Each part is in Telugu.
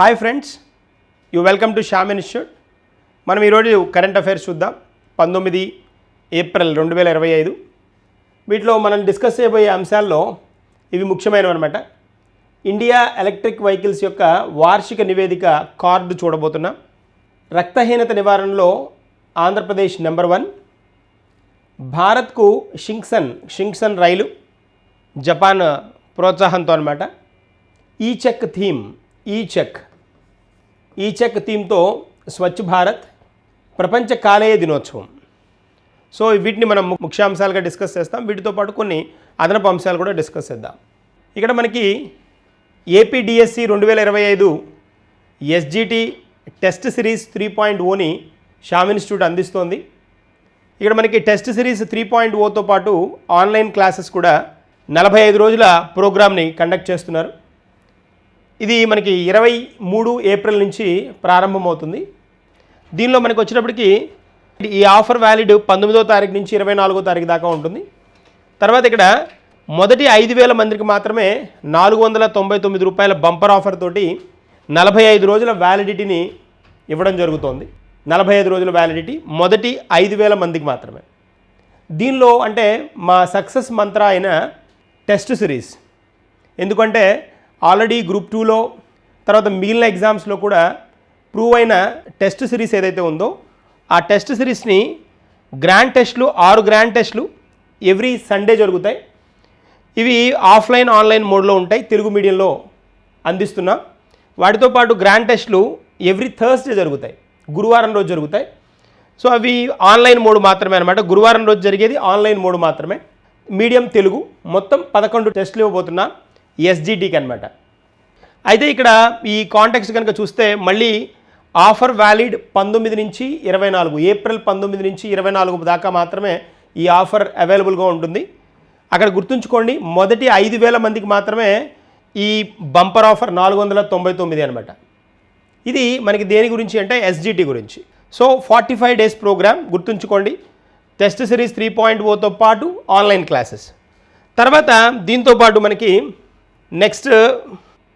Hi friends you welcome to Shyam institute మనం ఈరోజు కరెంట్ అఫైర్స్ చూద్దాం. పంతొమ్మిది ఏప్రిల్ రెండు వేల ఇరవై ఐదు. వీటిలో మనం డిస్కస్ చేయబోయే అంశాల్లో ఇవి ముఖ్యమైనవి అనమాట ఇండియా ఎలక్ట్రిక్ వెహికల్స్ యొక్క వార్షిక నివేదిక కార్డు చూడబోతున్నాం. రక్తహీనత నివారణలో ఆంధ్రప్రదేశ్ నెంబర్ వన్ భారత్కు షింక్సన్ షింక్సన్ రైలు జపాన్ ప్రోత్సాహంతో అనమాట E check theme E check E check థీమ్తో Swachh Bharat ప్రపంచ కాలేయ దినోత్సవం. సో వీటిని మనం ముఖ్యాంశాలుగా డిస్కస్ చేస్తాం. వీటితో పాటు కొన్ని అదనపు అంశాలు కూడా డిస్కస్ చేద్దాం. ఇక్కడ మనకి ఏపీడిఎస్సి రెండు వేల ఇరవై ఐదు SGT test series three point ఓని షామ్ ఇన్స్టిట్యూట్ అందిస్తోంది. ఇక్కడ మనకి టెస్ట్ సిరీస్ త్రీ పాయింట్ ఓతో పాటు ఆన్లైన్ క్లాసెస్ కూడా నలభై ఐదు రోజుల ప్రోగ్రామ్ని కండక్ట్ చేస్తున్నారు. ఇది మనకి ఇరవై మూడు ఏప్రిల్ నుంచి ప్రారంభమవుతుంది. దీనిలో మనకి వచ్చినప్పటికీ ఈ ఆఫర్ వ్యాలిడ్ పంతొమ్మిదో తారీఖు నుంచి ఇరవై నాలుగో తారీఖు దాకా ఉంటుంది. తర్వాత ఇక్కడ మొదటి ఐదు వేల మందికి మాత్రమే నాలుగు వందల తొంభై తొమ్మిది రూపాయల బంపర్ ఆఫర్ తోటి నలభై ఐదు రోజుల వ్యాలిడిటీని ఇవ్వడం జరుగుతోంది. నలభై ఐదు రోజుల వ్యాలిడిటీ మొదటి ఐదు వేల మందికి మాత్రమే. దీనిలో అంటే మా సక్సెస్ మంత్ర అయిన టెస్ట్ సిరీస్. ఎందుకంటే ఆల్రెడీ గ్రూప్ టూలో తర్వాత మిగిలిన ఎగ్జామ్స్లో కూడా ప్రూవ్ అయిన టెస్ట్ సిరీస్ ఏదైతే ఉందో ఆ టెస్ట్ సిరీస్ని గ్రాండ్ టెస్ట్లు ఆరు గ్రాండ్ టెస్ట్లు ఎవ్రీ సండే జరుగుతాయి. ఇవి ఆఫ్లైన్ ఆన్లైన్ మోడ్లో ఉంటాయి తెలుగు మీడియంలో అందిస్తున్నాం. వాటితో పాటు గ్రాండ్ టెస్ట్లు ఎవ్రీ థర్స్డే జరుగుతాయి గురువారం రోజు జరుగుతాయి. సో అవి ఆన్లైన్ మోడ్ మాత్రమే అనమాట గురువారం రోజు జరిగేది ఆన్లైన్ మోడ్ మాత్రమే. మీడియం తెలుగు మొత్తం పదకొండు టెస్ట్లు ఇవ్వబోతున్నా. ఎస్జిటికి అనమాట అయితే ఇక్కడ ఈ కాంటాక్ట్స్ కనుక చూస్తే మళ్ళీ ఆఫర్ వ్యాలిడ్ పంతొమ్మిది నుంచి ఇరవై నాలుగు ఏప్రిల్ పంతొమ్మిది నుంచి ఇరవై నాలుగు దాకా మాత్రమే ఈ ఆఫర్ అవైలబుల్గా ఉంటుంది. అక్కడ గుర్తుంచుకోండి మొదటి ఐదు వేల మందికి మాత్రమే ఈ బంపర్ ఆఫర్ నాలుగు వందల తొంభై తొమ్మిది అనమాట ఇది మనకి దేని గురించి అంటే ఎస్జిటి గురించి. So forty five days programme గుర్తుంచుకోండి టెస్ట్ సిరీస్ త్రీ పాయింట్ ఓతో పాటు ఆన్లైన్ క్లాసెస్ తర్వాత దీంతో పాటు మనకి నెక్స్ట్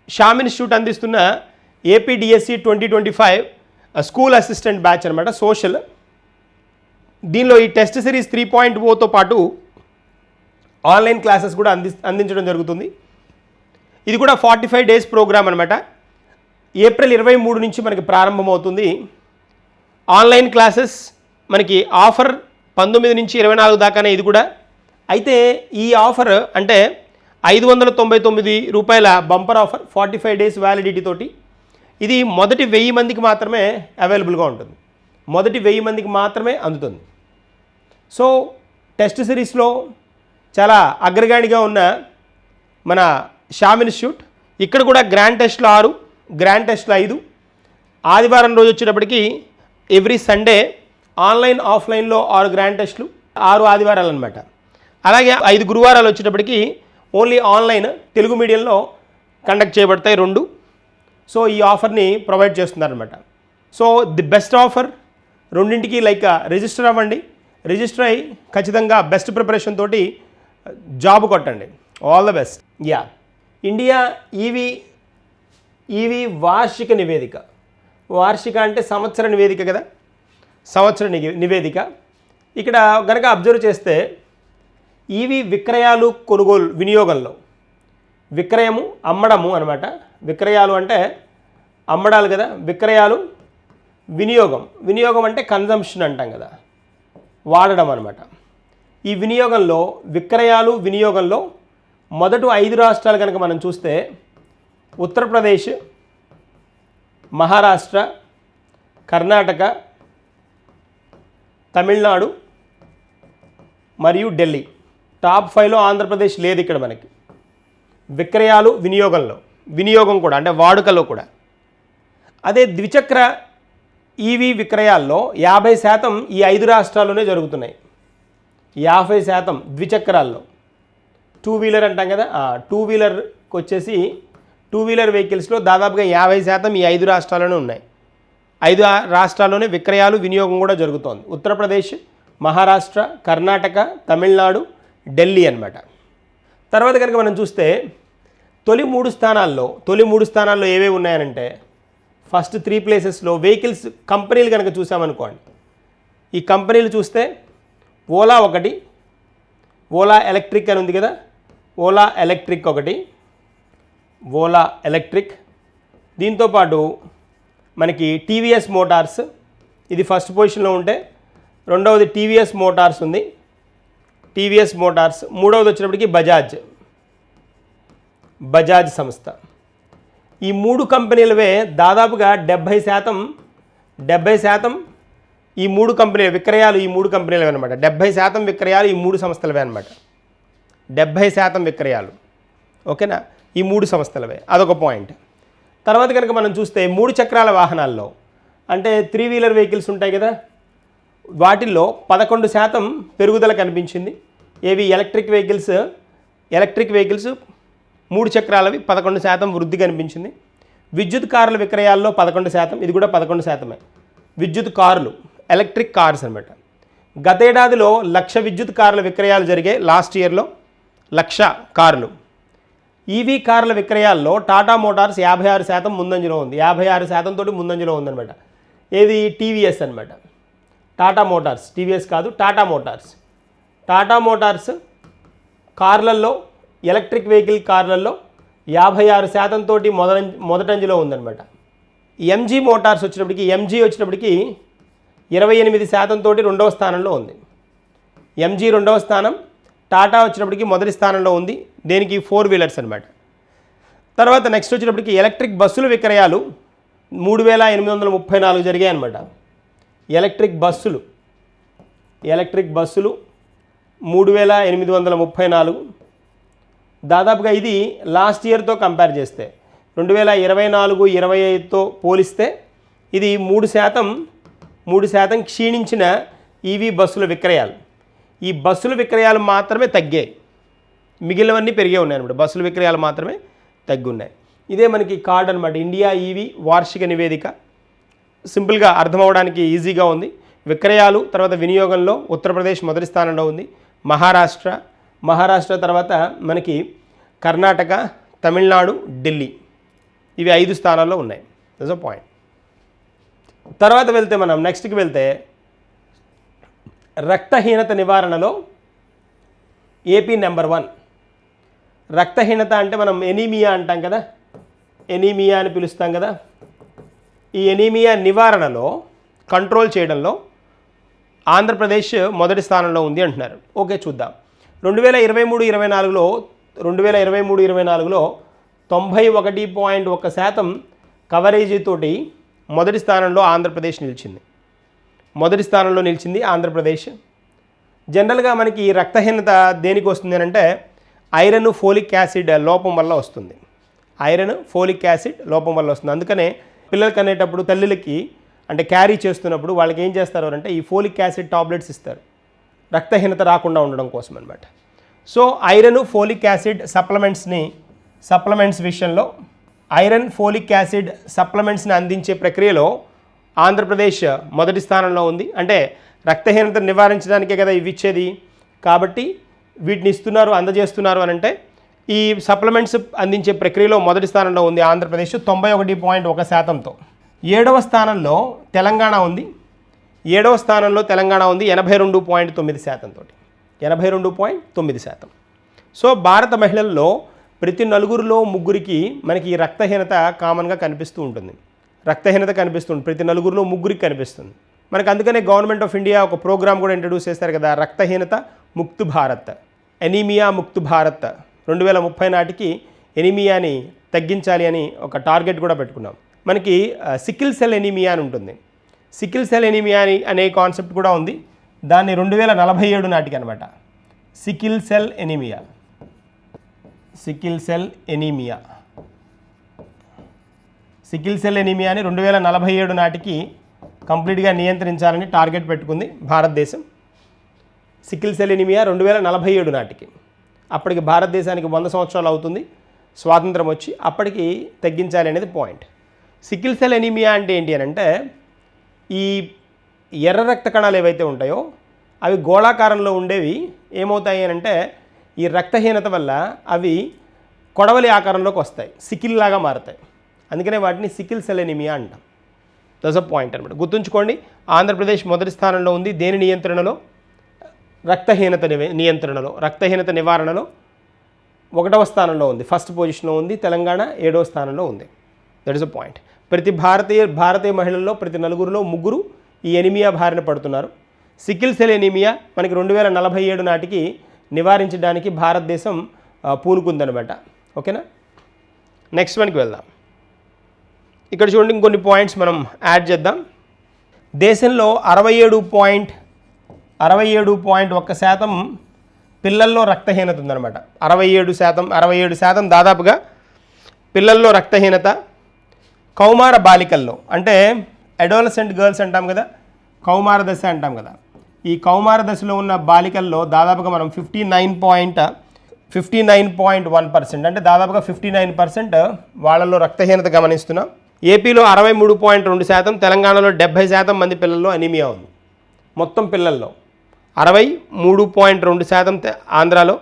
షామ్ ఇన్స్టిట్యూట్ అందిస్తున్న APDSC twenty twenty five school assistant batch అనమాట సోషల్ దీనిలో ఈ టెస్ట్ సిరీస్ త్రీ పాయింట్ ఓతో పాటు ఆన్లైన్ క్లాసెస్ కూడా అంది అందించడం జరుగుతుంది. ఇది కూడా ఫార్టీ ఫైవ్ డేస్ ప్రోగ్రామ్ అనమాట ఏప్రిల్ ఇరవై మూడు నుంచి మనకి ప్రారంభమవుతుంది. ఆన్లైన్ క్లాసెస్ మనకి ఆఫర్ పంతొమ్మిది నుంచి ఇరవై నాలుగు దాకానే ఇది కూడా. అయితే ఈ ఆఫర్ అంటే ఐదు వందల తొంభై తొమ్మిది రూపాయల bumper offer forty five days validity తోటి. ఇది మొదటి వెయ్యి మందికి మాత్రమే అవైలబుల్గా ఉంటుంది. మొదటి వెయ్యి మందికి మాత్రమే అందుతుంది. సో టెస్ట్ సిరీస్లో చాలా అగ్రగాణిగా ఉన్న మన షామ్ ఇన్స్టిట్యూట్ ఇక్కడ కూడా గ్రాండ్ టెస్ట్లు ఆరు గ్రాండ్ టెస్ట్లు ఐదు. ఆదివారం రోజు వచ్చేటప్పటికి ఎవ్రీ సండే ఆన్లైన్ ఆఫ్లైన్లో ఆరు గ్రాండ్ టెస్ట్లు ఆరు ఆదివారాలు అనమాట అలాగే ఐదు గురువారాలు వచ్చేటప్పటికి ఓన్లీ ఆన్లైన్ తెలుగు మీడియంలో కండక్ట్ చేయబడతాయి రెండు. సో ఈ ఆఫర్ని ప్రొవైడ్ చేస్తున్నారనమాట సో ది బెస్ట్ ఆఫర్ రెండింటికి లైక్ రిజిస్టర్ అవ్వండి. రిజిస్టర్ అయ్యి ఖచ్చితంగా బెస్ట్ ప్రిపరేషన్ తోటి జాబ్ కొట్టండి. All the best yeah India EV EV వార్షిక నివేదిక. వార్షిక అంటే సంవత్సర నివేదిక కదా? సంవత్సర నివేదిక. ఇక్కడ కనుక అబ్జర్వ్ చేస్తే ఈవీ విక్రయాలు కొనుగోలు వినియోగంలో. విక్రయము అమ్మడము అనమాట విక్రయాలు అంటే అమ్మడాలు కదా. విక్రయాలు వినియోగం. వినియోగం అంటే కన్జంప్షన్ అంటాం కదా. వాడడం అనమాట ఈ వినియోగంలో విక్రయాలు వినియోగంలో మొదటి ఐదు రాష్ట్రాలు కనుక మనం చూస్తే ఉత్తరప్రదేశ్ మహారాష్ట్ర కర్ణాటక తమిళనాడు మరియు ఢిల్లీ. టాప్ ఫైవ్లో ఆంధ్రప్రదేశ్ లేదు ఇక్కడ మనకి. విక్రయాలు వినియోగంలో వినియోగం కూడా అంటే వాడుకలో కూడా. అదే ద్విచక్ర ఈవీ విక్రయాల్లో యాభై శాతం ఈ ఐదు రాష్ట్రాల్లోనే జరుగుతున్నాయి. యాభై శాతం ద్విచక్రాల్లో. టూ వీలర్ అంటాం కదా టూ వీలర్కి వచ్చేసి టూ వీలర్ వెహికల్స్లో దాదాపుగా యాభై శాతం ఈ ఐదు రాష్ట్రాల్లోనే ఉన్నాయి. ఐదు రాష్ట్రాల్లోనే విక్రయాలు వినియోగం కూడా జరుగుతోంది. ఉత్తరప్రదేశ్ మహారాష్ట్ర కర్ణాటక తమిళనాడు ఢిల్లీ అన్నమాట. తర్వాత కనుక మనం చూస్తే తొలి మూడు స్థానాల్లో తొలి మూడు స్థానాల్లో ఏవేవి ఉన్నాయనంటే ఫస్ట్ త్రీ ప్లేసెస్లో వెహికల్స్ కంపెనీలు కనుక చూసామనుకోండి. ఈ కంపెనీలు చూస్తే ఓలా ఒకటి ఓలా ఎలక్ట్రిక్ అని ఉంది కదా ఓలా ఎలక్ట్రిక్ ఒకటి ఓలా ఎలక్ట్రిక్. దీంతోపాటు మనకి టీవీఎస్ మోటార్స్ ఇది ఫస్ట్ పొజిషన్లో ఉంటే రెండవది టీవీఎస్ మోటార్స్ ఉంది. TVS Motors. మూడవది వచ్చినప్పటికీ బజాజ్. బజాజ్ సంస్థ. ఈ మూడు కంపెనీలవే దాదాపుగా డెబ్భై శాతం డెబ్భై శాతం ఈ మూడు కంపెనీల విక్రయాలు ఈ మూడు కంపెనీలవే అనమాట డెబ్భై శాతం విక్రయాలు ఈ మూడు సంస్థలవే అనమాట డెబ్భై శాతం విక్రయాలు. ఓకేనా? ఈ మూడు సంస్థలవే. అదొక పాయింట్. తర్వాత కనుక మనం చూస్తే మూడు చక్రాల వాహనాల్లో. అంటే త్రీ వీలర్ వెహికల్స్ ఉంటాయి కదా? వాటిల్లో పదకొండు శాతం పెరుగుదల కనిపించింది. ఏవి ఎలక్ట్రిక్ వెహికల్స్? ఎలక్ట్రిక్ వెహికల్స్ మూడు చక్రాలవి పదకొండు శాతం వృద్ధి కనిపించింది. విద్యుత్ కార్ల విక్రయాల్లో పదకొండు శాతం ఇది కూడా పదకొండు శాతమే. విద్యుత్ కార్లు ఎలక్ట్రిక్ కార్స్ అనమాట గతేడాదిలో లక్ష విద్యుత్ కార్ల విక్రయాలు జరిగాయి లాస్ట్ ఇయర్లో లక్ష కార్లు. ఈవీ కార్ల విక్రయాల్లో టాటా మోటార్స్ యాభై ఆరు శాతం ముందంజలో ఉంది. యాభై ఆరు శాతం తోటి ముందంజలో ఉందన్నమాట. ఏది? టీవీఎస్ అనమాట టాటా మోటార్స్ టీవీఎస్ కాదు టాటా మోటార్స్. టాటా మోటార్స్ కార్లల్లో ఎలక్ట్రిక్ వెహికల్ కార్లల్లో యాభై ఆరు శాతం తోటి మొదట మొదటంజలో ఉందన్నమాట. ఎంజీ మోటార్స్ వచ్చినప్పటికి ఎంజీ వచ్చినప్పటికి ఇరవై ఎనిమిది శాతం తోటి రెండవ స్థానంలో ఉంది. ఎంజీ రెండవ స్థానం టాటా వచ్చినప్పటికి మొదటి స్థానంలో ఉంది. దేనికి? ఫోర్ వీలర్స్ అనమాట తర్వాత నెక్స్ట్ వచ్చినప్పటికి ఎలక్ట్రిక్ బస్సుల విక్రయాలు మూడు వేల ఎనిమిది వందల ముప్పై నాలుగు జరిగాయి అనమాట ఎలక్ట్రిక్ బస్సులు. ఎలక్ట్రిక్ బస్సులు మూడు వేల ఎనిమిది వందల ముప్పై నాలుగు. దాదాపుగా ఇది లాస్ట్ ఇయర్తో కంపేర్ చేస్తే రెండు వేల ఇరవై నాలుగు ఇరవై ఐదుతో పోలిస్తే ఇది మూడు శాతం మూడు శాతం క్షీణించిన ఈవీ బస్సుల విక్రయాలు. ఈ బస్సుల విక్రయాలు మాత్రమే తగ్గాయి. మిగిలినవన్నీ పెరిగే ఉన్నాయి అనమాట బస్సుల విక్రయాలు మాత్రమే తగ్గున్నాయి. ఇదే మనకి కార్డ్ అనమాట ఇండియా ఈవీ వార్షిక నివేదిక. సింపుల్గా అర్థమవడానికి ఈజీగా ఉంది. విక్రయాలు తర్వాత వినియోగంలో ఉత్తరప్రదేశ్ మొదటి స్థానంలో ఉంది. మహారాష్ట్ర మహారాష్ట్ర తర్వాత మనకి కర్ణాటక తమిళనాడు ఢిల్లీ. ఇవి ఐదు స్థానాల్లో ఉన్నాయి. దస్ అ పాయింట్ తర్వాత వెళ్తే మనం నెక్స్ట్కి వెళ్తే రక్తహీనత నివారణలో ఏపీ నెంబర్ వన్ రక్తహీనత అంటే మనం ఎనీమియా అంటాం కదా. ఎనీమియా అని పిలుస్తాం కదా. ఈ ఎనీమియా నివారణలో కంట్రోల్ చేయడంలో ఆంధ్రప్రదేశ్ మొదటి స్థానంలో ఉంది అంటున్నారు. ఓకే చూద్దాం. రెండు వేల ఇరవై మూడు ఇరవై నాలుగులో రెండు వేల ఇరవై మూడు ఇరవై నాలుగులో తొంభై ఒకటి పాయింట్ ఒక శాతం కవరేజీతోటి మొదటి స్థానంలో ఆంధ్రప్రదేశ్ నిలిచింది. మొదటి స్థానంలో నిలిచింది ఆంధ్రప్రదేశ్. జనరల్గా మనకి రక్తహీనత దేనికి వస్తుంది అంటే ఐరన్ ఫోలిక్ యాసిడ్ లోపం వల్ల వస్తుంది. ఐరన్ ఫోలిక్ యాసిడ్ లోపం వల్ల వస్తుంది. అందుకనే పిల్లలకి అనేటప్పుడు తల్లులకి అంటే క్యారీ చేస్తున్నప్పుడు వాళ్ళకి ఏం చేస్తారు అంటే ఈ ఫోలిక్ యాసిడ్ టాబ్లెట్స్ ఇస్తారు. రక్తహీనత రాకుండా ఉండడం కోసం అనమాట సో ఐరన్ ఫోలిక్ యాసిడ్ సప్లిమెంట్స్ని సప్లిమెంట్స్ విషయంలో ఐరన్ ఫోలిక్ యాసిడ్ సప్లిమెంట్స్ని అందించే ప్రక్రియలో ఆంధ్రప్రదేశ్ మొదటి స్థానంలో ఉంది. అంటే రక్తహీనత నివారించడానికే కదా ఇవి ఇచ్చేది. కాబట్టి వీటిని ఇస్తున్నారు అందజేస్తున్నారు అని అంటే ఈ సప్లిమెంట్స్ అందించే ప్రక్రియలో మొదటి స్థానంలో ఉంది ఆంధ్రప్రదేశ్ తొంభై ఒకటి పాయింట్ ఒక శాతంతో. ఏడవ స్థానంలో తెలంగాణ ఉంది. ఏడవ స్థానంలో తెలంగాణ ఉంది ఎనభై రెండు పాయింట్ తొమ్మిది శాతంతో ఎనభై రెండు పాయింట్ తొమ్మిది శాతం. సో భారత మహిళల్లో ప్రతి నలుగురిలో ముగ్గురికి మనకి ఈ రక్తహీనత కామన్గా కనిపిస్తూ ఉంటుంది. రక్తహీనత కనిపిస్తుంది. ప్రతి నలుగురిలో ముగ్గురికి కనిపిస్తుంది. మనకు అందుకనే గవర్నమెంట్ ఆఫ్ ఇండియా ఒక ప్రోగ్రామ్ కూడా ఇంట్రడ్యూస్ చేస్తారు కదా రక్తహీనత ముక్తు భారత్ ఎనీమియా ముక్తు భారత్. రెండు వేల ముప్పై నాటికి ఎనిమియాని తగ్గించాలి అని ఒక టార్గెట్ కూడా పెట్టుకున్నాం. మనకి సికిల్ సెల్ ఎనీమియా అని ఉంటుంది. సికిల్ సెల్ ఎనీమియా అని అనే కాన్సెప్ట్ కూడా ఉంది. దాన్ని రెండు వేల నలభై ఏడు నాటికి అనమాట sickle cell anaemia. Sickle cell anaemia. Sickle cell ఎనీమియాని రెండు వేల నలభై ఏడు నాటికి కంప్లీట్గా నియంత్రించాలని టార్గెట్ పెట్టుకుంది భారతదేశం. సికిల్ సెల్ ఎనీమియా రెండు వేల నలభై ఏడు నాటికి. అప్పటికి భారతదేశానికి వంద సంవత్సరాలు అవుతుంది. స్వాతంత్రం వచ్చి అప్పటికి తగ్గించాలి అనేది పాయింట్ సికిల్ సెల్ ఎనీమియా అంటే ఏంటి అని అంటే ఈ ఎర్ర రక్త కణాలు ఏవైతే ఉంటాయో అవి గోళాకారంలో ఉండేవి ఏమవుతాయి అని అంటే ఈ రక్తహీనత వల్ల అవి కొడవలి ఆకారంలోకి వస్తాయి సికిల్ లాగా మారుతాయి. అందుకనే వాటిని సికిల్ సెల్ ఎనిమియా అంటాం. దస్ అ పాయింట్ అనమాట గుర్తుంచుకోండి ఆంధ్రప్రదేశ్ మొదటి స్థానంలో ఉంది దేని నియంత్రణలో? రక్తహీనత నియంత్రణలో రక్తహీనత నివారణలో ఒకటవ స్థానంలో ఉంది. ఫస్ట్ పొజిషన్లో ఉంది తెలంగాణ ఏడవ స్థానంలో ఉంది. దట్ ఇస్ అ పాయింట్ ప్రతి భారతీయ భారతీయ మహిళల్లో ప్రతి నలుగురిలో ముగ్గురు ఈ ఎనిమియా బారిన పడుతున్నారు. సికిల్ సెల్ ఎనిమియా మనకి రెండు వేల నలభై ఏడు నాటికి నివారించడానికి భారతదేశం పూనుకుందనమాట. ఓకేనా? నెక్స్ట్ వన్కి వెళ్దాం. ఇక్కడ చూడండి ఇంకొన్ని పాయింట్స్ మనం యాడ్ చేద్దాం. దేశంలో అరవై ఏడు పాయింట్ అరవై ఏడు పాయింట్ ఒక్క శాతం పిల్లల్లో రక్తహీనత ఉందన్నమాట. అరవై ఏడు శాతం అరవై ఏడు శాతం దాదాపుగా పిల్లల్లో రక్తహీనత కౌమార బాలికల్లో. అంటే అడోలసెంట్ గర్ల్స్ అంటాం కదా కౌమార దశ అంటాం కదా. ఈ కౌమార దశలో ఉన్న బాలికల్లో దాదాపుగా మనం fifty nine point fifty nine point one percent అంటే దాదాపుగా ఫిఫ్టీ నైన్ పర్సెంట్ వాళ్ళలో రక్తహీనత గమనిస్తున్నాం. ఏపీలో అరవై మూడు పాయింట్ రెండు శాతం తెలంగాణలో డెబ్బై శాతం మంది పిల్లల్లో అనీమియా ఉంది. మొత్తం పిల్లల్లో. అరవై మూడు పాయింట్ రెండు శాతం ఆంధ్రాలో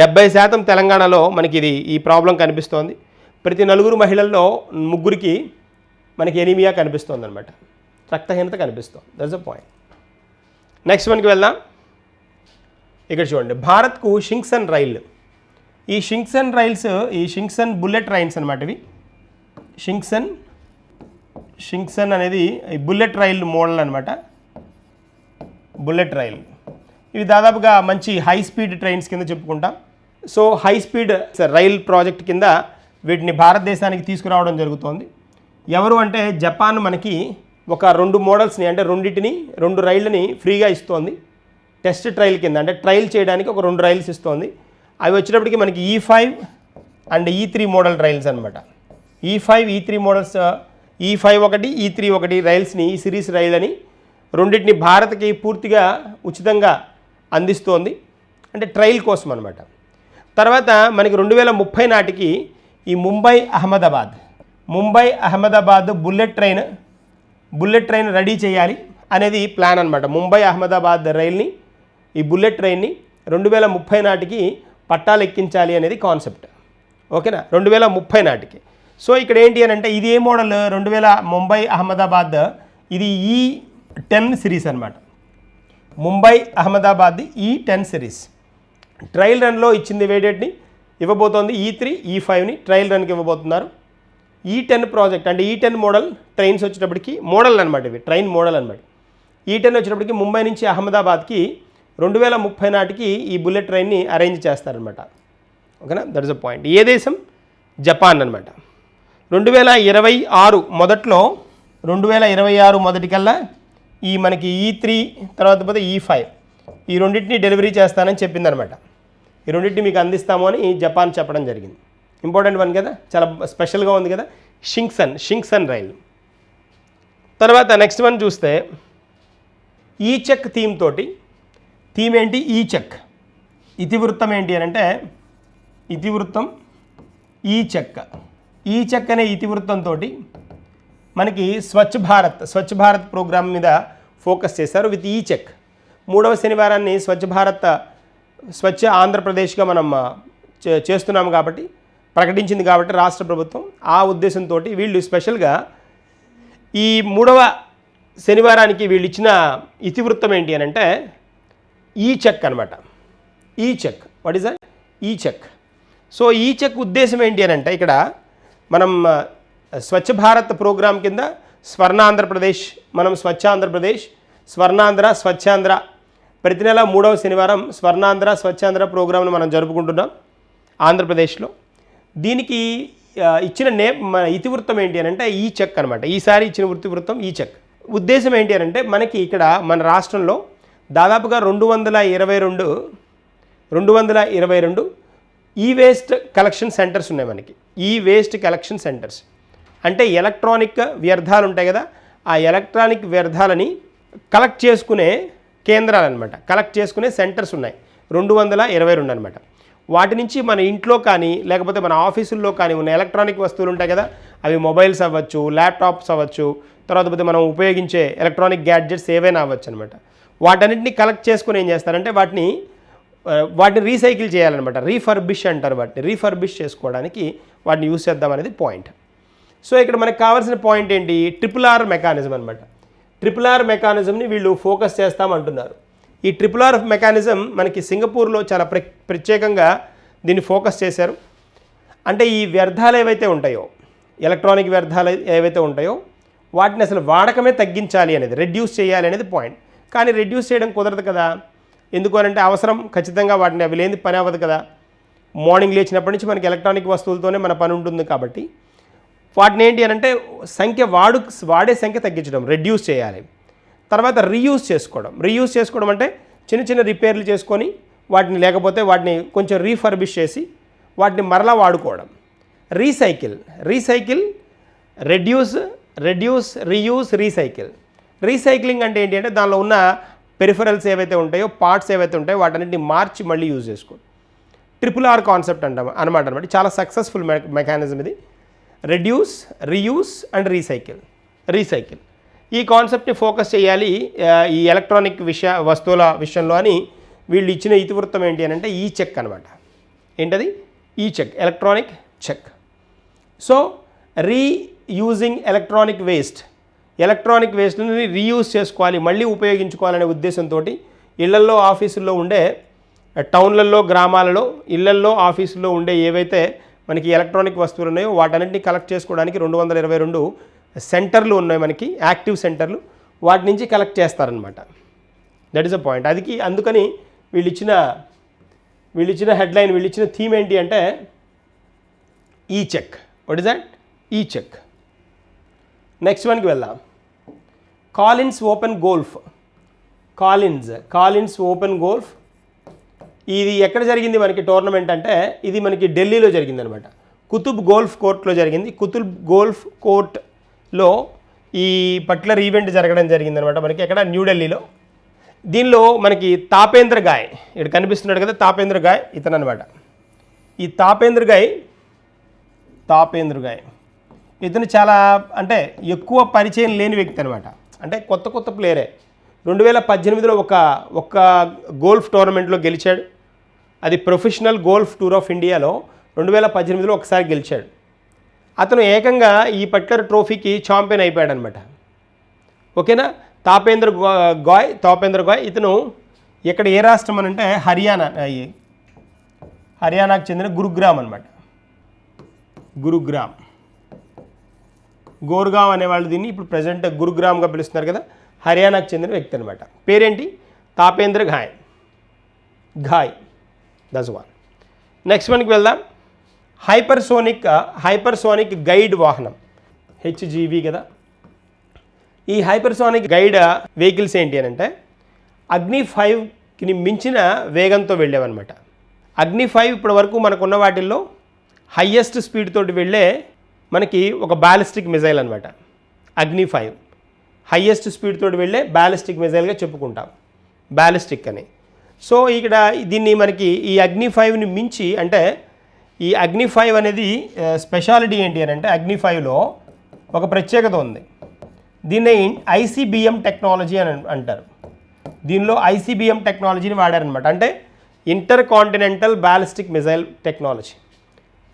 డెబ్బై శాతం తెలంగాణలో మనకి ఇది ఈ ప్రాబ్లం కనిపిస్తోంది. ప్రతి నలుగురు మహిళల్లో ముగ్గురికి మనకి ఎనీమియా కనిపిస్తుంది అనమాట రక్తహీనత కనిపిస్తుంది. దట్స్ అ పాయింట్ నెక్స్ట్ వన్కి వెళ్దాం. ఇక్కడ చూడండి. భారత్కు షింక్సన్ రైళ్ళు ఈ షింక్సన్ రైల్స్ ఈ షింక్సన్ బుల్లెట్ ట్రైన్స్ అనమాట ఇవి. షింక్సన్ షింక్సన్ అనేది ఈ బుల్లెట్ రైల్ మోడల్ అనమాట బుల్లెట్ రైల్. ఇవి దాదాపుగా మంచి హై స్పీడ్ ట్రైన్స్ కింద చెప్పుకుంటాం. So high speed rail project కింద వీటిని భారతదేశానికి తీసుకురావడం జరుగుతోంది. ఎవరు అంటే జపాన్ మనకి ఒక రెండు మోడల్స్ని అంటే రెండింటిని రెండు రైళ్ళని ఫ్రీగా ఇస్తోంది. టెస్ట్ ట్రైల్ కింద అంటే ట్రైల్ చేయడానికి ఒక రెండు రైల్స్ ఇస్తోంది. అవి వచ్చేటప్పటికి మనకి E five and E three model rails అనమాట E five E three models E five ఒకటి e ఈ త్రీ ఒకటి రైల్స్ని ఈ సిరీస్ రైళ్ళని రెండింటిని భారత్కి పూర్తిగా ఉచితంగా అందిస్తోంది. అంటే ట్రయల్ కోసం అనమాట తర్వాత మనకి రెండు వేల ముప్పై నాటికి ఈ Mumbai Ahmedabad Mumbai Ahmedabad bullet train bullet train ready చేయాలి అనేది ప్లాన్ అనమాట ముంబై అహ్మదాబాద్ రైల్ని ఈ బుల్లెట్ ట్రైన్ని రెండు వేల ముప్పై నాటికి పట్టాలు ఎక్కించాలి అనేది కాన్సెప్ట్. ఓకేనా? రెండు వేల ముప్పై నాటికి. సో ఇక్కడ ఏంటి అని అంటే ఇది ఏ మోడల్ రెండు వేల ముంబై అహ్మదాబాద్ ఇది ఈ టెన్ సిరీస్ అనమాట ముంబై అహ్మదాబాద్ ఈ టెన్ సిరీస్. ట్రయల్ రన్లో ఇచ్చింది వేడేట్ని ఇవ్వబోతోంది ఈ త్రీ ఈ ఫైవ్ని ట్రయల్ రన్కి ఇవ్వబోతున్నారు. ఈ టెన్ ప్రాజెక్ట్ అంటే ఈ టెన్ మోడల్ ట్రైన్స్ వచ్చేటప్పటికి మోడల్ అనమాట ఇవి ట్రైన్ మోడల్ అనమాట ఈ టెన్ వచ్చేటప్పటికి ముంబై నుంచి అహ్మదాబాద్కి రెండు వేల ముప్పై నాటికి ఈ బుల్లెట్ ట్రైన్ని అరేంజ్ చేస్తారనమాట ఓకేనా? That is a point. ఏ దేశం? జపాన్ అనమాట రెండు వేల ఇరవై ఆరు మొదట్లో రెండు వేల ఇరవై ఆరు మొదటికల్లా ఈ మనకి ఈ త్రీ తర్వాత పోతే ఈ ఫైవ్. ఈ రెండింటిని డెలివరీ చేస్తానని చెప్పిందనమాట. ఈ రెండింటిని మీకు అందిస్తాము అని జపాన్ చెప్పడం జరిగింది. ఇంపార్టెంట్ వన్ కదా? చాలా స్పెషల్గా ఉంది కదా? షింక్సన్ షింక్సన్ రైలు. తర్వాత నెక్స్ట్ వన్ చూస్తే ఈ చెక్ థీమ్ తోటి థీమ్ ఏంటి? ఈ చెక్. ఇతివృత్తం ఏంటి అని అంటే ఇతివృత్తం ఈ చెక్. ఈ చెక్ అనే ఇతివృత్తంతో మనకి స్వచ్ఛ భారత్ స్వచ్ఛ భారత్ ప్రోగ్రామ్ మీద ఫోకస్ చేశారు విత్ ఈ చెక్ మూడవ శనివారాన్ని స్వచ్ఛ భారత్ స్వచ్ఛ ఆంధ్రప్రదేశ్గా మనం చే- చేస్తున్నాం కాబట్టి ప్రకటించింది కాబట్టి రాష్ట్ర ప్రభుత్వం. ఆ ఉద్దేశంతో వీళ్ళు స్పెషల్గా ఈ మూడవ శనివారానికి వీళ్ళు ఇచ్చిన ఇతివృత్తం ఏంటి అని అంటే ఈ చెక్ అనమాట e check what is e check so e check ఉద్దేశం ఏంటి అని అంటే ఇక్కడ మనం స్వచ్ఛ భారత్ ప్రోగ్రాం కింద స్వర్ణాంధ్రప్రదేశ్ మనం స్వచ్ఛ ఆంధ్రప్రదేశ్ స్వర్ణాంధ్ర స్వచ్ఛాంధ్ర. ప్రతి నెల మూడవ శనివారం స్వర్ణాంధ్ర స్వచ్ఛాంధ్ర ప్రోగ్రాంను మనం జరుపుకుంటున్నాం ఆంధ్రప్రదేశ్లో. దీనికి ఇచ్చిన నే మన ఇతివృత్తం ఏంటి అని అంటే ఈ చెక్ అనమాట ఈసారి ఇచ్చిన వృత్తివృత్తం ఈ చెక్. ఉద్దేశం ఏంటి అని అంటే మనకి ఇక్కడ మన రాష్ట్రంలో దాదాపుగా రెండు వందల ఇరవై రెండు రెండు వందల ఇరవై రెండు ఈ వేస్ట్ కలెక్షన్ సెంటర్స్ ఉన్నాయి మనకి. E waste collection centres. అంటే ఎలక్ట్రానిక్ వ్యర్థాలు ఉంటాయి కదా ఆ ఎలక్ట్రానిక్ వ్యర్థాలని కలెక్ట్ చేసుకునే కేంద్రాలు అనమాట కలెక్ట్ చేసుకునే సెంటర్స్ ఉన్నాయి. రెండు వందల ఇరవై రెండు అనమాట వాటి నుంచి మన ఇంట్లో కానీ లేకపోతే మన ఆఫీసుల్లో కానీ ఉన్న ఎలక్ట్రానిక్ వస్తువులు ఉంటాయి కదా అవి మొబైల్స్ అవ్వచ్చు ల్యాప్టాప్స్ అవ్వచ్చు తర్వాత పోతే మనం ఉపయోగించే ఎలక్ట్రానిక్ గ్యాడ్జెట్స్ ఏవైనా అవ్వచ్చు అనమాట వాటన్నిటిని కలెక్ట్ చేసుకుని ఏం చేస్తారంటే వాటిని వాటిని రీసైకిల్ చేయాలన్నమాట. రీఫర్బిష్ అంటారు వాటిని. రీఫర్బిష్ చేసుకోవడానికి వాటిని యూస్ చేద్దాం అనేది పాయింట్. సో ఇక్కడ మనకు కావాల్సిన పాయింట్ ఏంటి? ట్రిపుల్ ఆర్ మెకానిజం అనమాట ట్రిపుల్ ఆర్ మెకానిజంని వీళ్ళు ఫోకస్ చేస్తామంటున్నారు. ఈ ట్రిపుల్ ఆర్ మెకానిజం మనకి సింగపూర్లో చాలా ప్ర ప్రత్యేకంగా దీన్ని ఫోకస్ చేశారు. అంటే ఈ వ్యర్థాలు ఏవైతే ఉంటాయో ఎలక్ట్రానిక్ వ్యర్థాలు ఏవైతే ఉంటాయో వాటిని అసలు వాడకమే తగ్గించాలి అనేది రెడ్యూస్ చేయాలి అనేది పాయింట్ కానీ రెడ్యూస్ చేయడం కుదరదు కదా. ఎందుకు అంటే అవసరం ఖచ్చితంగా వాటిని అవి లేని పని అవ్వదు కదా. మార్నింగ్ లేచినప్పటి నుంచి మనకి ఎలక్ట్రానిక్ వస్తువులతోనే మన పని ఉంటుంది కాబట్టి. వాటిని ఏంటి అని అంటే సంఖ్య వాడు వాడే సంఖ్య తగ్గించడం రెడ్యూస్ చేయాలి. తర్వాత రీయూజ్ చేసుకోవడం. రీయూజ్ చేసుకోవడం అంటే చిన్న చిన్న రిపేర్లు చేసుకొని వాటిని లేకపోతే వాటిని కొంచెం రీఫర్బిష్ చేసి వాటిని మరలా వాడుకోవడం. Recycle recycle reduce reduce reuse recycle recycling అంటే ఏంటి అంటే దానిలో ఉన్న పెరిఫరల్స్ ఏవైతే ఉంటాయో పార్ట్స్ ఏవైతే ఉంటాయో వాటన్నిటిని మార్చి మళ్ళీ యూజ్ చేసుకోవడం ట్రిపుల్ ఆర్ కాన్సెప్ట్ అంట అనమాట అనమాట చాలా సక్సెస్ఫుల్ మెకానిజం ఇది. Reduce reuse and recycle recycle ఈ కాన్సెప్ట్ని ఫోకస్ చేయాలి ఈ ఎలక్ట్రానిక్ విషయ వస్తువుల విషయంలో అని వీళ్ళు ఇచ్చిన ఇతివృత్తం ఏంటి అని అంటే ఈ చెక్ అనమాట ఏంటది? E check electronic check so reusing electronic waste electronic వేస్ట్ని reuse చేసుకోవాలి మళ్ళీ ఉపయోగించుకోవాలనే ఉద్దేశంతో ఇళ్ళల్లో ఆఫీసుల్లో ఉండే టౌన్లలో గ్రామాలలో ఇళ్ళల్లో ఆఫీసుల్లో ఉండే ఏవైతే మనకి ఎలక్ట్రానిక్ వస్తువులు ఉన్నాయో వాటన్నింటినీ కలెక్ట్ చేసుకోవడానికి రెండు వందల ఇరవై రెండు సెంటర్లు ఉన్నాయి మనకి యాక్టివ్ సెంటర్లు. వాటి నుంచి కలెక్ట్ చేస్తారనమాట దట్ ఈస్ అ పాయింట్ అదికి అందుకని వీళ్ళు ఇచ్చిన వీళ్ళు ఇచ్చిన హెడ్లైన్ వీళ్ళు ఇచ్చిన థీమ్ ఏంటి అంటే e check what is that e check next వన్కి వెళ్దాం. Collins open golf Collins Collins open golf ఇది ఎక్కడ జరిగింది మనకి టోర్నమెంట్ అంటే ఇది మనకి ఢిల్లీలో జరిగింది అనమాట కుతుబ్ గోల్ఫ్ కోర్ట్లో జరిగింది. కుతుబ్ గోల్ఫ్ కోర్ట్లో ఈ పర్టికులర్ ఈవెంట్ జరగడం జరిగింది అనమాట మనకి ఎక్కడ? న్యూఢిల్లీలో దీనిలో మనకి తాపేంద్ర గాయ్ ఇక్కడ కనిపిస్తున్నాడు కదా తాపేంద్ర గాయ్ ఇతను అనమాట ఈ తాపేంద్ర గాయ్ తాపేంద్ర గాయ్ ఇతను చాలా అంటే ఎక్కువ పరిచయం లేని వ్యక్తి అనమాట. అంటే కొత్త కొత్త ప్లేయరే. రెండు వేల పద్దెనిమిదిలో ఒక ఒక గోల్ఫ్ టోర్నమెంట్లో గెలిచాడు. అది ప్రొఫెషనల్ గోల్ఫ్ టూర్ ఆఫ్ ఇండియాలో రెండు వేల పద్దెనిమిదిలో ఒకసారి గెలిచాడు. అతను ఏకంగా ఈ పర్టికులర్ ట్రోఫీకి ఛాంపియన్ అయిపోయాడు అనమాట ఓకేనా? తాపేంద్ర గో- గాయ్ తాపేంద్ర గాయ్ ఇతను ఇక్కడ ఏ రాష్ట్రం అని అంటే హర్యానా హర్యానాకు చెందిన గురుగ్రామ్ అనమాట గురుగ్రామ్. గోర్గావ్ అనేవాళ్ళు దీన్ని ఇప్పుడు ప్రజెంట్ గురుగ్రామ్గా పిలుస్తున్నారు కదా. హర్యానాకు చెందిన వ్యక్తి అనమాట పేరేంటి? తాపేంద్ర ఘాయ్. ఘాయ్. దస్ వన్ నెక్స్ట్ మనకి వెళ్దాం. హైపర్సోనిక్ హైపర్సోనిక్ గైడ్ వాహనం. హెచ్జీవి కదా. ఈ హైపర్సోనిక్ గైడ్ వెహికల్స్ ఏంటి అని అంటే అగ్ని ఫైవ్కి మించిన వేగంతో వెళ్ళేవన్నమాట. అగ్ని ఫైవ్ ఇప్పటి వరకు మనకున్న వాటిల్లో హయ్యెస్ట్ స్పీడ్ తోటి వెళ్ళే మనకి ఒక బ్యాలిస్టిక్ మిజైల్ అనమాట అగ్ని ఫైవ్. హయ్యెస్ట్ స్పీడ్ తోటి వెళ్ళే బ్యాలిస్టిక్ మిజైల్గా చెప్పుకుంటాం. బ్యాలిస్టిక్ అని. సో ఇక్కడ దీన్ని మనకి ఈ అగ్ని ఫైవ్ని మించి అంటే ఈ అగ్ని ఫైవ్ అనేది స్పెషాలిటీ ఏంటి అని అంటే అగ్ని ఫైవ్లో ఒక ప్రత్యేకత ఉంది. దీన్ని ఐసీబీఎం టెక్నాలజీ అని అంటారు. దీనిలో ఐసీబీఎం టెక్నాలజీని వాడారనమాట అంటే intercontinental ballistic missile technology.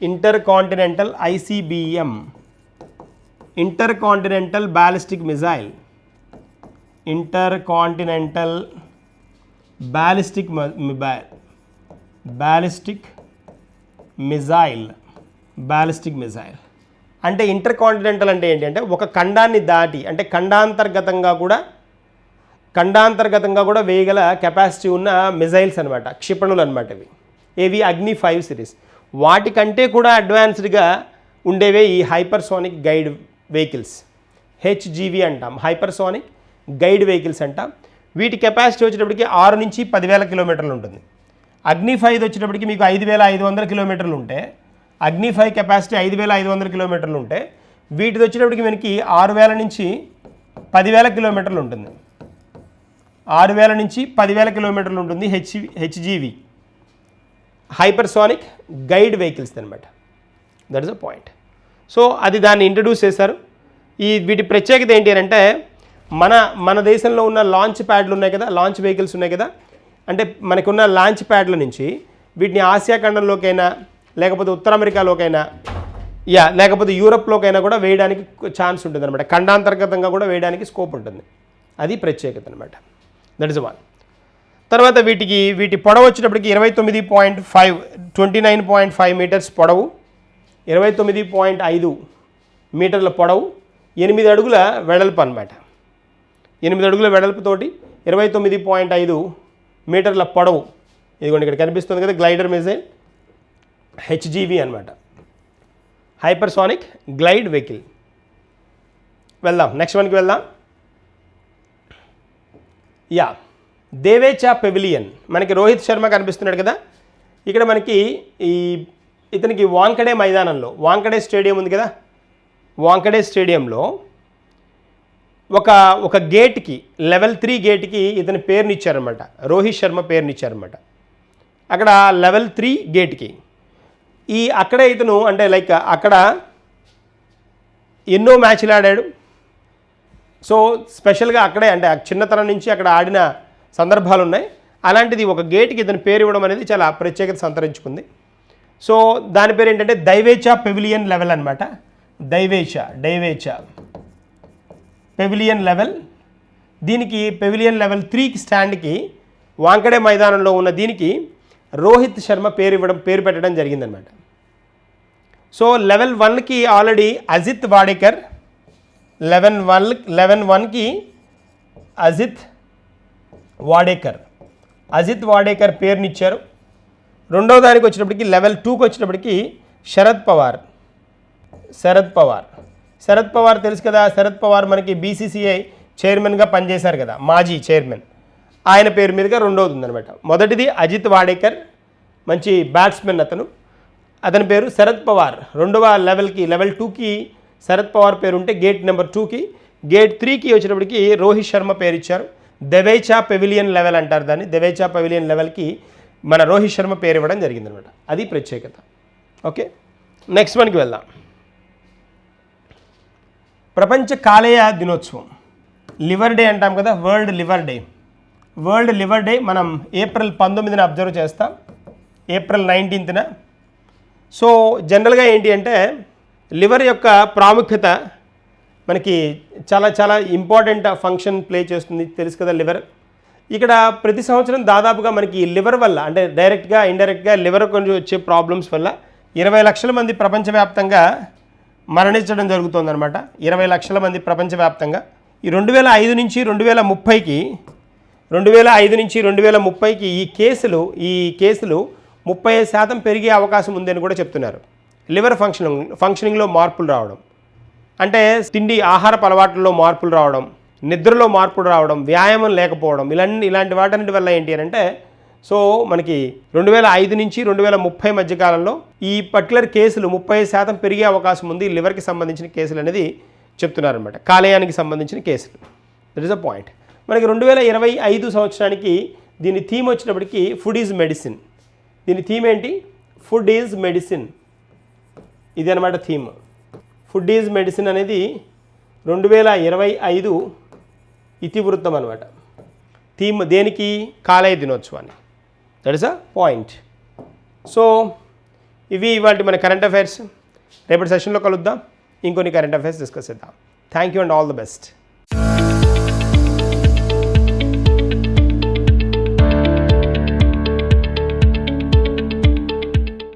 Intercontinental ICBM. Intercontinental ballistic missile. Intercontinental ballistic ballistic missile. Ballistic missile. అంటే ఇంటర్ కాంటినెంటల్ అంటే ఏంటి? అంటే ఒక ఖండాన్ని దాటి అంటే ఖండాంతర్గతంగా కూడా ఖండాంతర్గతంగా కూడా వేయగల కెపాసిటీ ఉన్న మిజైల్స్ అనమాట క్షిపణులు అనమాట ఇవి. ఏవి? అగ్ని ఫైవ్ సిరీస్ వాటికంటే కూడా అడ్వాన్స్డ్గా ఉండేవే ఈ హైపర్సోనిక్ గైడ్ వెహికల్స్. హెచ్జీవీ అంటాం. హైపర్సోనిక్ గైడ్ వెహికల్స్ అంటాం. వీటి కెపాసిటీ వచ్చేటప్పటికి ఆరు నుంచి పదివేల కిలోమీటర్లు ఉంటుంది. అగ్ని ఫైవ్ వచ్చేటప్పటికి మీకు ఐదు వేల ఐదు వందల కిలోమీటర్లు ఉంటే అగ్ని ఫైవ్ కెపాసిటీ ఐదు వేల ఐదు వందల కిలోమీటర్లు ఉంటే వీటిది వచ్చేటప్పటికి మనకి ఆరు వేల నుంచి పదివేల కిలోమీటర్లు ఉంటుంది. ఆరు వేల నుంచి పదివేల కిలోమీటర్లు ఉంటుంది H HGV hypersonic glide vehicles అనమాట that is a point so అది దాన్ని ఇంట్రడ్యూస్ చేశారు. ఈ వీటి ప్రత్యేకత ఏంటి అని అంటే మన మన దేశంలో ఉన్న లాంచ్ ప్యాడ్లు ఉన్నాయి కదా లాంచ్ వెహికల్స్ ఉన్నాయి కదా అంటే మనకున్న లాంచ్ ప్యాడ్ల నుంచి వీటిని ఆసియా ఖండంలోకైనా లేకపోతే ఉత్తర అమెరికాలోకైనా యా లేకపోతే యూరప్లోకైనా కూడా వేయడానికి ఛాన్స్ ఉంటుంది అనమాట ఖండాంతర్గతంగా కూడా వేయడానికి స్కోప్ ఉంటుంది. అది ప్రత్యేకత అనమాట దట్ ఇస్ వన్ తర్వాత వీటికి వీటి పొడవు వచ్చేటప్పటికి ఇరవై తొమ్మిది point five twenty nine point five metres పొడవు. ఇరవై తొమ్మిది పాయింట్ ఐదు మీటర్ల పొడవు ఎనిమిది అడుగుల వెడల్పు అనమాట ఎనిమిది అడుగుల వెడల్పుతోటి ఇరవై తొమ్మిది పాయింట్ ఐదు మీటర్ల పొడవు. ఇదిగోండి ఇక్కడ కనిపిస్తుంది కదా గ్లైడర్ మిజైల్ హెచ్జీవి అనమాట హైపర్సానిక్ గ్లైడ్ వెహికల్. వెళ్దాం నెక్స్ట్ వన్కి వెళ్దాం. Yeah Divecha pavilion. మనకి రోహిత్ శర్మ కనిపిస్తున్నాడు కదా. ఇక్కడ మనకి ఈ ఇతనికి వాంకడే మైదానంలో వాంకడే స్టేడియం ఉంది కదా? వాంకడే స్టేడియంలో ఒక ఒక గేట్కి లెవెల్ త్రీ గేట్కి ఇతని పేరునిచ్చారనమాట రోహిత్ శర్మ పేరునిచ్చారనమాట అక్కడ లెవెల్ త్రీ గేట్కి. ఈ అక్కడే ఇతను అంటే లైక్ అక్కడ ఎన్నో మ్యాచ్లు ఆడాడు. సో స్పెషల్గా అక్కడే అంటే ఆ చిన్నతనం నుంచి అక్కడ ఆడిన సందర్భాలు ఉన్నాయి అలాంటిది ఒక గేట్కి ఇతని పేరు ఇవ్వడం అనేది చాలా ప్రత్యేకత సంతరించుకుంది. సో దాని పేరు ఏంటంటే దైవేచ పెవిలియన్ లెవెల్ అనమాట దైవేచ డైవేచ. Pavilion level. దీనికి పెవిలియన్ లెవెల్ త్రీకి స్టాండ్కి వాంకడే మైదానంలో ఉన్న దీనికి రోహిత్ శర్మ పేరు ఇవ్వడం పేరు పెట్టడం జరిగిందనమాట సో లెవెల్ వన్కి already Ajit Wadekar level one level వన్కి అజిత్ వాడేకర్. అజిత్ వాడేకర్ పేరునిచ్చారు. రెండో దానికి వచ్చినప్పటికి లెవెల్ టూకి వచ్చినప్పటికి శరద్ పవార్. శరద్ పవార్. శరద్ పవార్ తెలుసు కదా శరద్ పవార్ మనకి బీసీసీఐ చైర్మన్గా పనిచేశారు కదా మాజీ చైర్మన్. ఆయన పేరు మీదుగా రెండవది ఉందనమాట మొదటిది అజిత్ వాడేకర్ మంచి బ్యాట్స్మెన్ అతను. అతని పేరు శరద్ పవార్. రెండవ లెవెల్కి లెవెల్ టూకి శరద్ పవార్ పేరు ఉంటే గేట్ నెంబర్ టూకి. గేట్ త్రీకి వచ్చినప్పటికీ రోహిత్ శర్మ పేరు ఇచ్చారు? దెవైచా పెవిలియన్ లెవెల్ అంటారు దాన్ని. దెవైచా పెవిలియన్ లెవెల్కి మన రోహిత్ శర్మ పేరు ఇవ్వడం జరిగిందనమాట. అది ప్రత్యేకత. ఓకే? నెక్స్ట్ వన్కి వెళ్దాం. ప్రపంచ కాలేయ దినోత్సవం. లివర్ డే అంటాం కదా world liver day. World liver day మనం ఏప్రిల్ పంతొమ్మిదిన అబ్జర్వ్ చేస్తాం. ఏప్రిల్ నైన్టీన్త్న. సో జనరల్గా ఏంటి అంటే లివర్ యొక్క ప్రాముఖ్యత మనకి చాలా చాలా ఇంపార్టెంట్ ఫంక్షన్ ప్లే చేస్తుంది. తెలుసు కదా లివర్. ఇక్కడ ప్రతి సంవత్సరం దాదాపుగా మనకి లివర్ వల్ల అంటే డైరెక్ట్గా ఇండైరెక్ట్గా లివర్ కొంచెం వచ్చే ప్రాబ్లమ్స్ వల్ల ఇరవై లక్షల మంది ప్రపంచవ్యాప్తంగా మరణించడం జరుగుతుందన్నమాట. ఇరవై లక్షల మంది ప్రపంచవ్యాప్తంగా. ఈ రెండు వేల ఐదు నుంచి రెండు వేల ముప్పైకి రెండు వేల ఐదు నుంచి రెండు వేల ముప్పైకి ఈ కేసులు ఈ కేసులు ముప్పై శాతం పెరిగే అవకాశం ఉందని కూడా చెప్తున్నారు. లివర్ ఫంక్షనింగ్ ఫంక్షనింగ్లో మార్పులు రావడం. అంటే తిండి ఆహారపు అలవాట్లలో మార్పులు రావడం. నిద్రలో మార్పులు రావడం వ్యాయామం లేకపోవడం ఇలాంటి ఇలాంటి వాటన్నిటి వల్ల ఏంటి అని అంటే సో మనకి రెండు వేల ఐదు నుంచి రెండు వేల ముప్పై మధ్య కాలంలో ఈ పర్టికులర్ కేసులు ముప్పై శాతం పెరిగే అవకాశం ఉంది లివర్కి సంబంధించిన కేసులు అనేది చెప్తున్నారనమాట కాలేయానికి సంబంధించిన కేసులు. దట్ ఇస్ అ పాయింట్ మనకి రెండు వేల ఇరవై ఐదు సంవత్సరానికి దీని థీమ్ వచ్చినప్పటికీ ఫుడ్ ఈజ్ మెడిసిన్ దీని థీమ్ ఏంటి? ఫుడ్ ఈజ్ మెడిసిన్ ఇది అనమాట థీమ్. ఫుడ్ ఈజ్ మెడిసిన్ అనేది రెండు వేల ఇరవై ఐదు ఇతివృత్తం అనమాట థీమ్ దేనికి? కాలేయ దినోత్సవాన్ని. That is a point so ఇవి ఇవాళ మన కరెంట్ అఫైర్స్ రేపటి సెషన్లో కలుద్దాం. ఇంకొన్ని కరెంట్ అఫైర్స్ డిస్కస్ చేద్దాం. Thank you and all the best